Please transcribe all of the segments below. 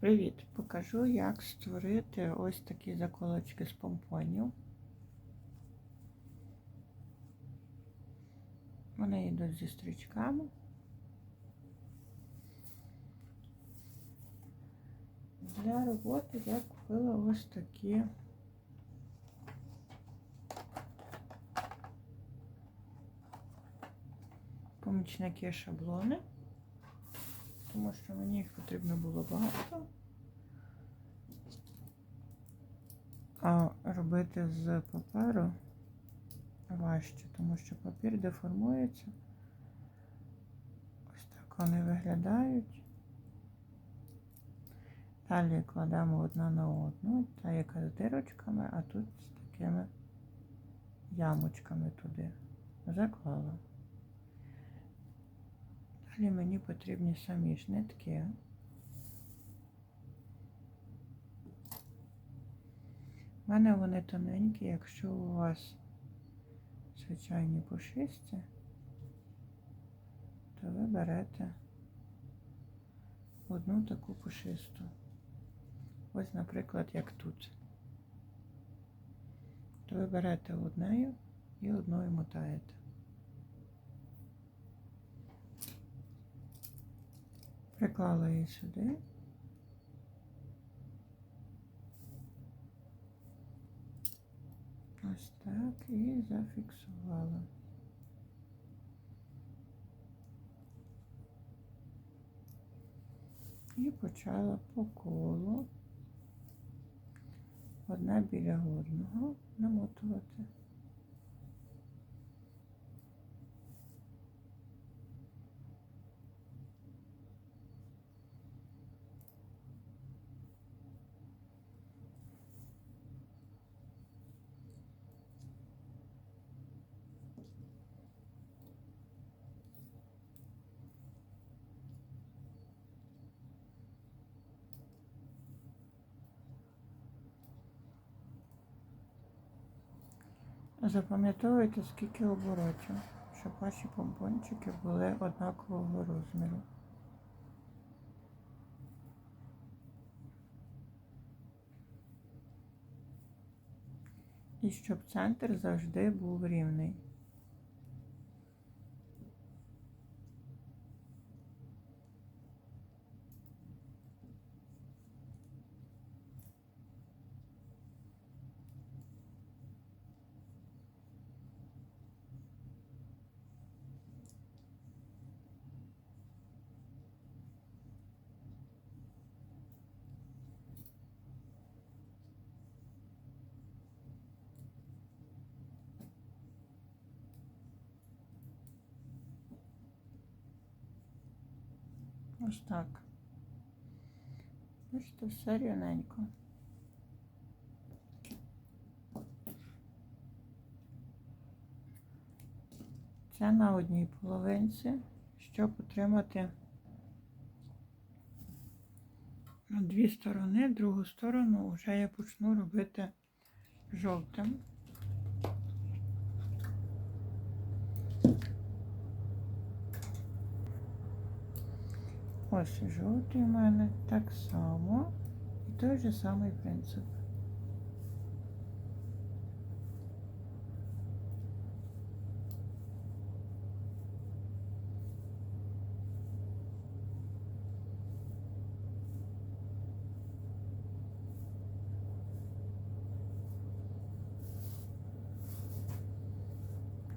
Привіт! Покажу, як створити ось такі заколочки з помпонів. Вони йдуть зі стрічками. Для роботи я купила ось такі помічники шаблони тому що мені їх потрібно було багато. А робити з паперу важче, тому що папір деформується. Ось так вони виглядають. Далі кладемо одна на одну, та яка з дирочками, а тут з такими ямочками туди. Заклала. Далі мені потрібні самі ж. У мене вони тоненькі, якщо у вас звичайні пушисті, то ви берете одну таку пушисту. Ось, наприклад, як тут. То ви берете однею і одною мотаєте. Приклала її сюди. Ось так і зафіксувала. І почала по колу одне біля одного намотувати. Запам'ятовуйте, скільки оборотів, щоб ваші помпончики були однакового розміру. І щоб центр завжди був рівний. Ось так. Бачите, все рівненько. Це на одній половинці, щоб отримати на дві сторони, другу сторону вже я почну робити жовтим. Ось жовтий у мене так само. І той же самий принцип.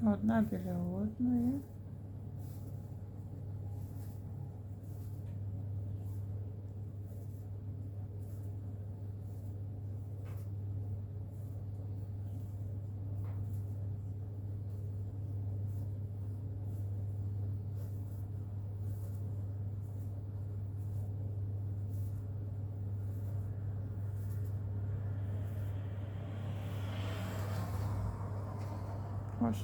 Одна біля одної. Ось.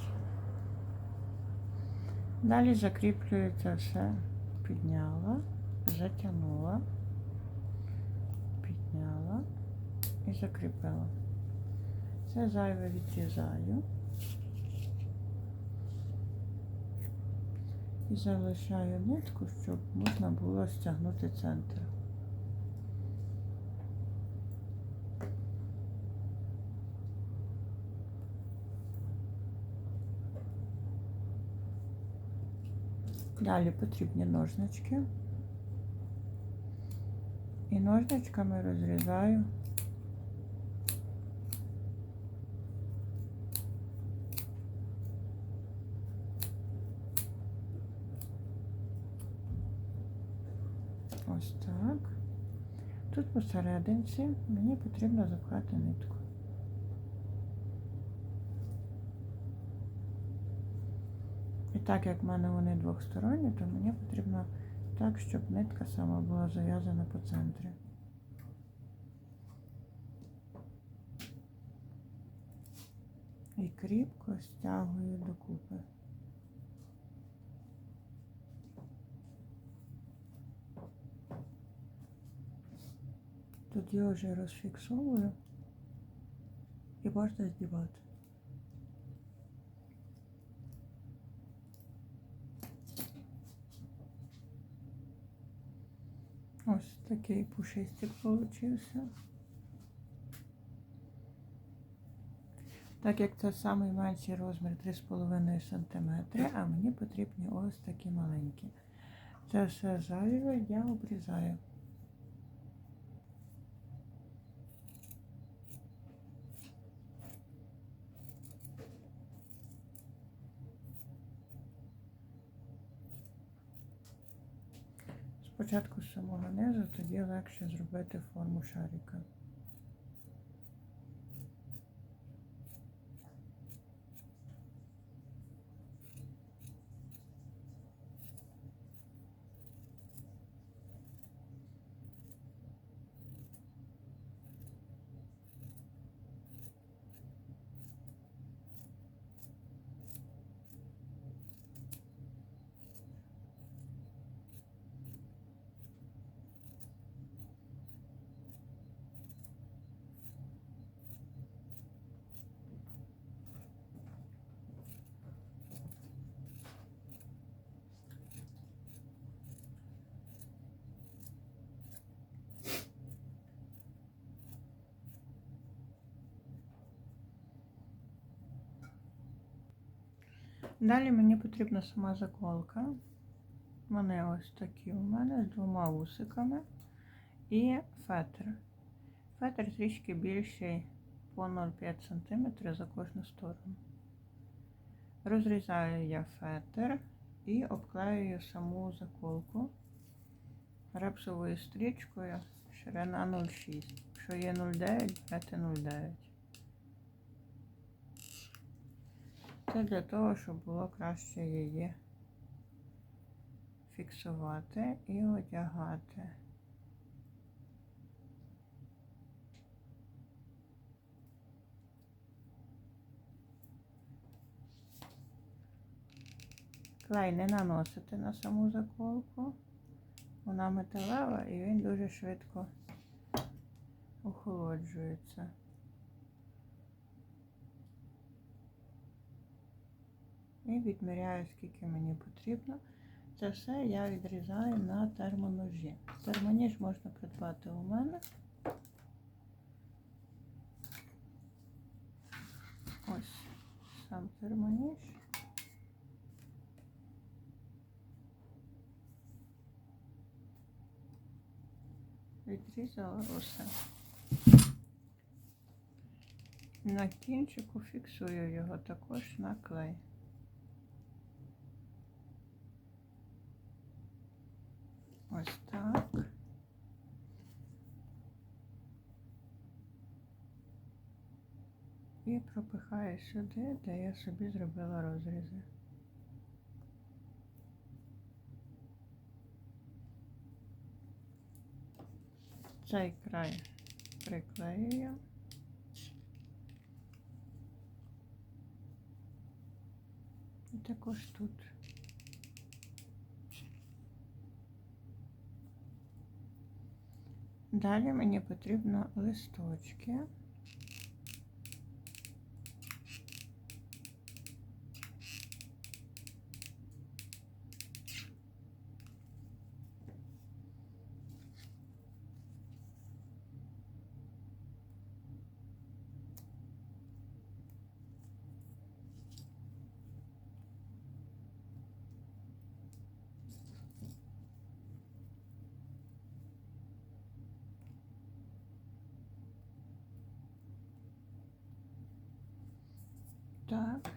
Далі закріплюю це все, підняла, затягнула, підняла і закріпила. Це зайве відрізаю і залишаю нитку, щоб можна було стягнути центр. Далі потрібні ножнички. І ножничками розрізаю ось так. Тут посерединці мені потрібно запхати нитку. І так як в мене вони двохсторонні, то мені потрібно так, щоб нитка сама була зав'язана по центрі. І кріпко стягую докупи. Тоді вже розфіксовую і можна знімати. Ось такий пушистик получився. Так як це найменший розмір 3,5 см, а мені потрібні ось такі маленькі. Це все зайве я обрізаю. Спочатку з самого низу, тоді легше зробити форму шарика. Далі мені потрібна сама заколка. Вони ось такі у мене з двома вусиками і фетр. Фетр трішки більший по 0,5 см за кожну сторону. Розрізаю я фетр і обклеюю саму заколку репсовою стрічкою ширина 0,6. Якщо є 0,9, берете 0,9. Це для того, щоб було краще її фіксувати і одягати. Клей не наносити на саму заколку. Вона металева і він дуже швидко охолоджується. Відміряю, скільки мені потрібно. Це все я відрізаю на термоножі. Термоніж можна придбати у мене. Ось сам термоніж. Відрізала усе. На кінчику фіксую його також на клей. Ось так. І пропихаю сюди, де я собі зробила розрізи. Цей край приклеюю. І також тут. Далі мені потрібно листочки. Так.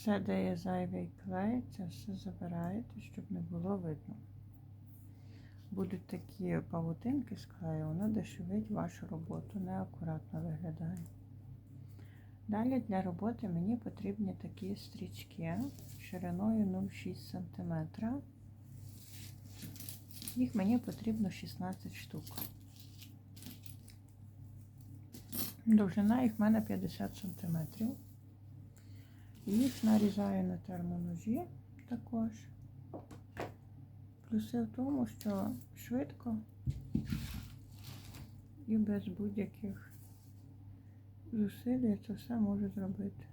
Все, де є зайвий клей, це все забираєте, щоб не було видно. Будуть такі павутинки з клею, воно дешевить вашу роботу, неакуратно виглядає. Далі для роботи мені потрібні такі стрічки шириною 0,6 см. Їх мені потрібно 16 штук. Довжина їх в мене 50 см. Їх нарізаю на термоножі також. Плюси в тому, що швидко і без будь-яких зусиль я це все можу зробити.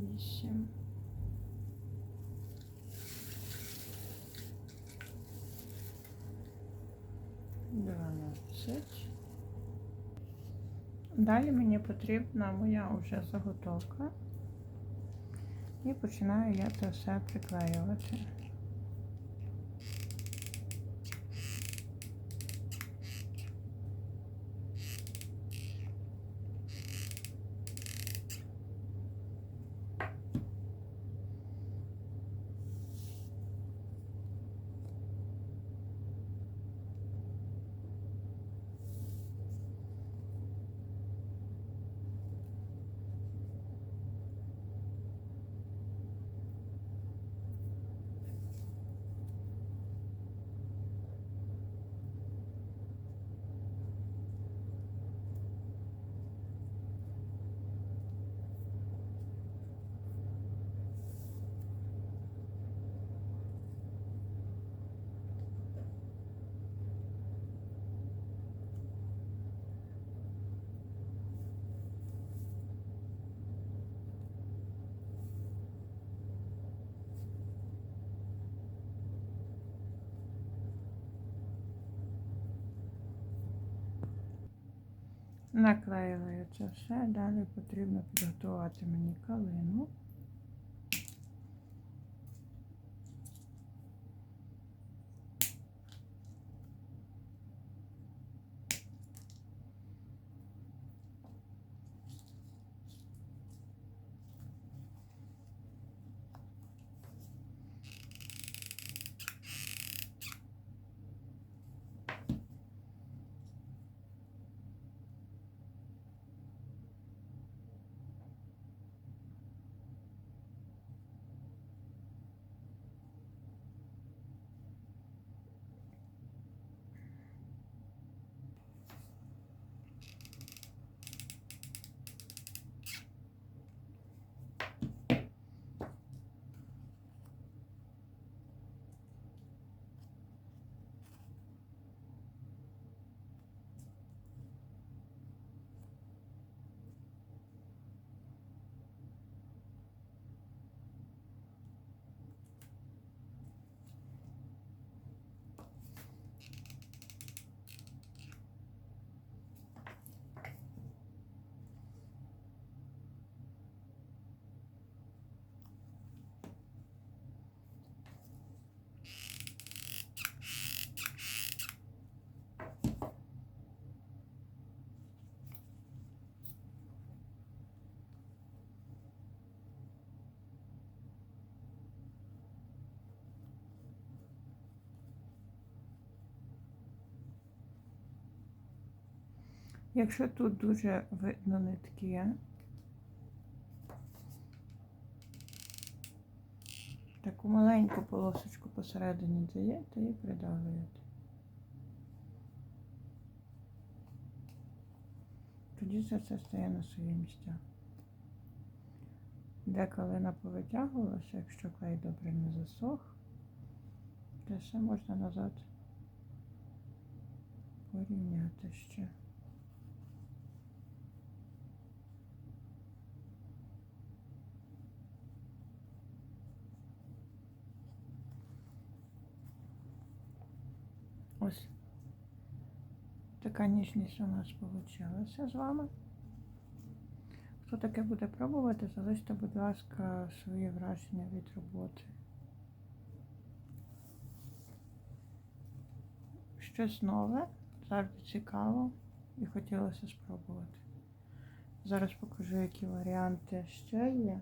Вісім. Дванадцять. Далі мені потрібна моя вже заготовка. І починаю я це все приклеювати. Наклеїла я це все, далі потрібно підготувати мені калину. Якщо тут дуже видно нитки, таку маленьку полосочку посередині даєте і придавлюєте. Тоді це все стає на свої місця. Де калина повитягувалася, якщо клей добре не засох, то все можна назад порівняти ще. Ось така ніжність у нас вийшла з вами. Хто таке буде пробувати, залиште, будь ласка, свої враження від роботи. Щось нове, завжди цікаво і хотілося спробувати. Зараз покажу, які варіанти ще є.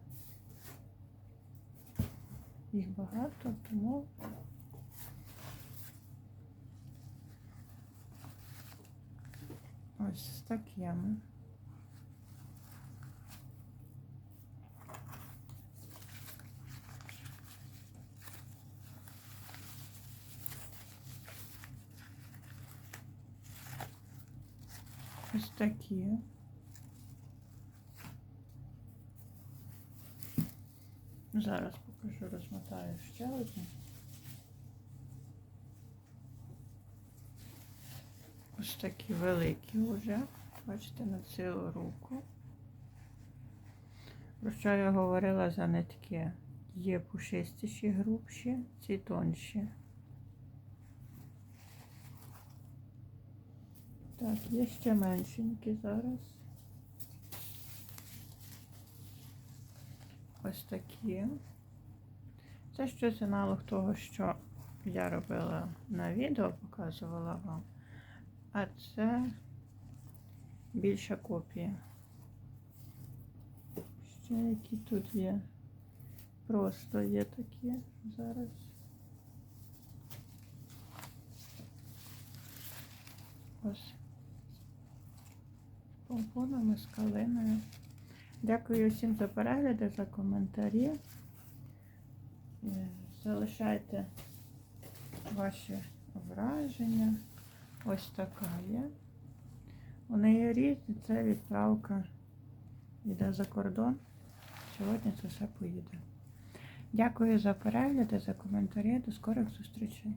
Їх багато, тому ось такими. Ось такі. Зараз покажу, розмотаю ще одну. Ось такі великі вже. Бачите, на цілу руку. Про що я говорила за нитки? Є пушистіші, грубші, ці тонші. Так, є ще меншенькі зараз. Ось такі. Це щось аналог того, що я робила на відео, показувала вам. А це більша копія. Ще які тут є. Просто є такі зараз. Ось. З помпонами, з калиною. Дякую всім за перегляди, за коментарі. Е, Залишайте ваші враження. Ось така є. У неї різні, це відправка йде за кордон. Сьогодні це все поїде. Дякую за перегляди, за коментарі. До скорих зустрічей.